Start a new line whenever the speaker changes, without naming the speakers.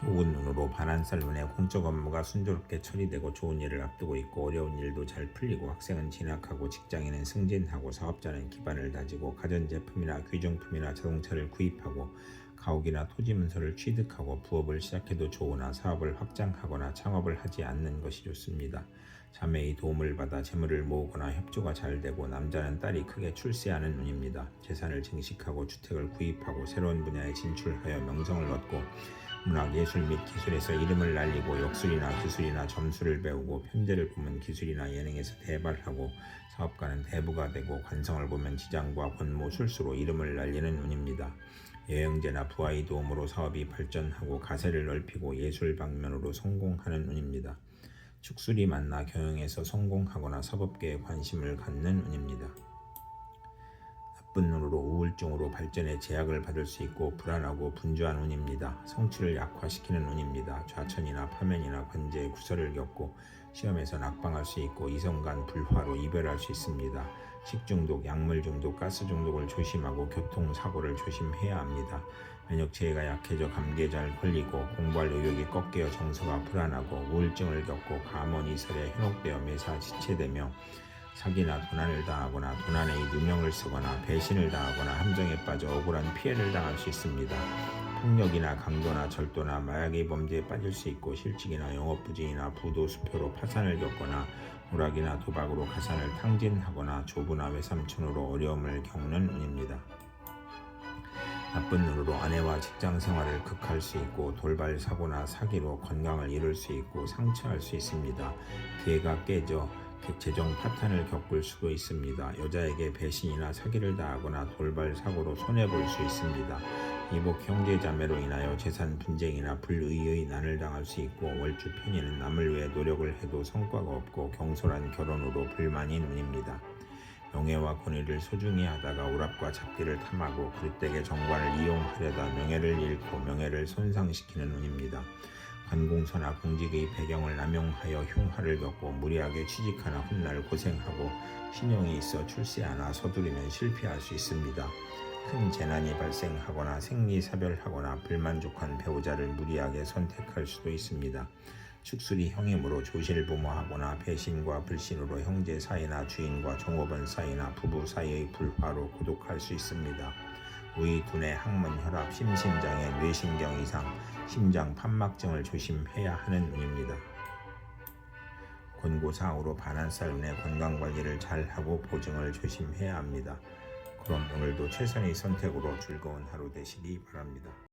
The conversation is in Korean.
좋은 눈으로 반한살 눈에 공적 업무가 순조롭게 처리되고 좋은 일을 앞두고 있고 어려운 일도 잘 풀리고 학생은 진학하고 직장인은 승진하고 사업자는 기반을 다지고 가전제품이나 귀중품이나 자동차를 구입하고 가옥이나 토지 문서를 취득하고 부업을 시작해도 좋으나 사업을 확장하거나 창업을 하지 않는 것이 좋습니다. 자매의 도움을 받아 재물을 모으거나 협조가 잘 되고 남자는 딸이 크게 출세하는 운입니다. 재산을 증식하고 주택을 구입하고 새로운 분야에 진출하여 명성을 얻고 문학, 예술 및 기술에서 이름을 날리고 역술이나 기술이나 점수를 배우고 편제를 보면 기술이나 예능에서 대발하고 사업가는 대부가 되고 관성을 보면 지장과 권모, 술수로 이름을 날리는 운입니다. 여행제나 부하의 도움으로 사업이 발전하고 가세를 넓히고 예술 방면으로 성공하는 운입니다. 축술이 만나 경영에서 성공하거나 사법계에 관심을 갖는 운입니다. 눈으로 우울증으로 발전에 제약을 받을 수 있고 불안하고 분주한 운입니다. 성취를 약화시키는 운입니다. 좌천이나 파면이나 관제의 구설을 겪고 시험에서 낙방할 수 있고 이성 간 불화로 이별할 수 있습니다. 식중독, 약물 중독, 가스 중독을 조심하고 교통사고를 조심해야 합니다. 면역체계가 약해져 감기에 잘 걸리고 공부할 의욕이 꺾여 정서가 불안하고 우울증을 겪고 감원 이설에 현혹되어 매사 지체되며 사기나 도난을 당하거나 도난의 누명을 쓰거나 배신을 당하거나 함정에 빠져 억울한 피해를 당할 수 있습니다. 폭력이나 강도나 절도나 마약의 범죄에 빠질 수 있고 실직이나 영업부진이나 부도 수표로 파산을 겪거나 오락이나 도박으로 가산을 탕진하거나 조부나 외삼촌으로 어려움을 겪는 운입니다. 나쁜 눈으로 아내와 직장 생활을 극할 수 있고 돌발 사고나 사기로 건강을 잃을 수 있고 상처할 수 있습니다. 기회가 깨져 재정 파탄을 겪을 수도 있습니다. 여자에게 배신이나 사기를 당하거나 돌발 사고로 손해 볼 수 있습니다. 이복 형제 자매로 인하여 재산 분쟁이나 불의의 난을 당할 수 있고 월주 편의는 남을 위해 노력을 해도 성과가 없고 경솔한 결혼으로 불만인 운입니다. 명예와 권위를 소중히 하다가 오랍과 잡기를 탐하고 그릇되게 정관을 이용하려다 명예를 잃고 명예를 손상시키는 운입니다. 관공서나 공직의 배경을 남용하여 흉화를 겪고 무리하게 취직하나 훗날 고생하고 신용이 있어 출세하나 서두르면 실패할 수 있습니다. 큰 재난이 발생하거나 생리사별하거나 불만족한 배우자를 무리하게 선택할 수도 있습니다. 축술이 형임으로 조실부모하거나 배신과 불신으로 형제 사이나 주인과 종업원 사이나 부부 사이의 불화로 고독할 수 있습니다. 의, 두뇌, 항문, 혈압, 심신장애, 뇌신경 이상, 심장 판막증을 조심해야 하는 운입니다. 권고사항으로 반한살 운의 건강관리를 잘하고 보증을 조심해야 합니다. 그럼 오늘도 최선의 선택으로 즐거운 하루 되시기 바랍니다.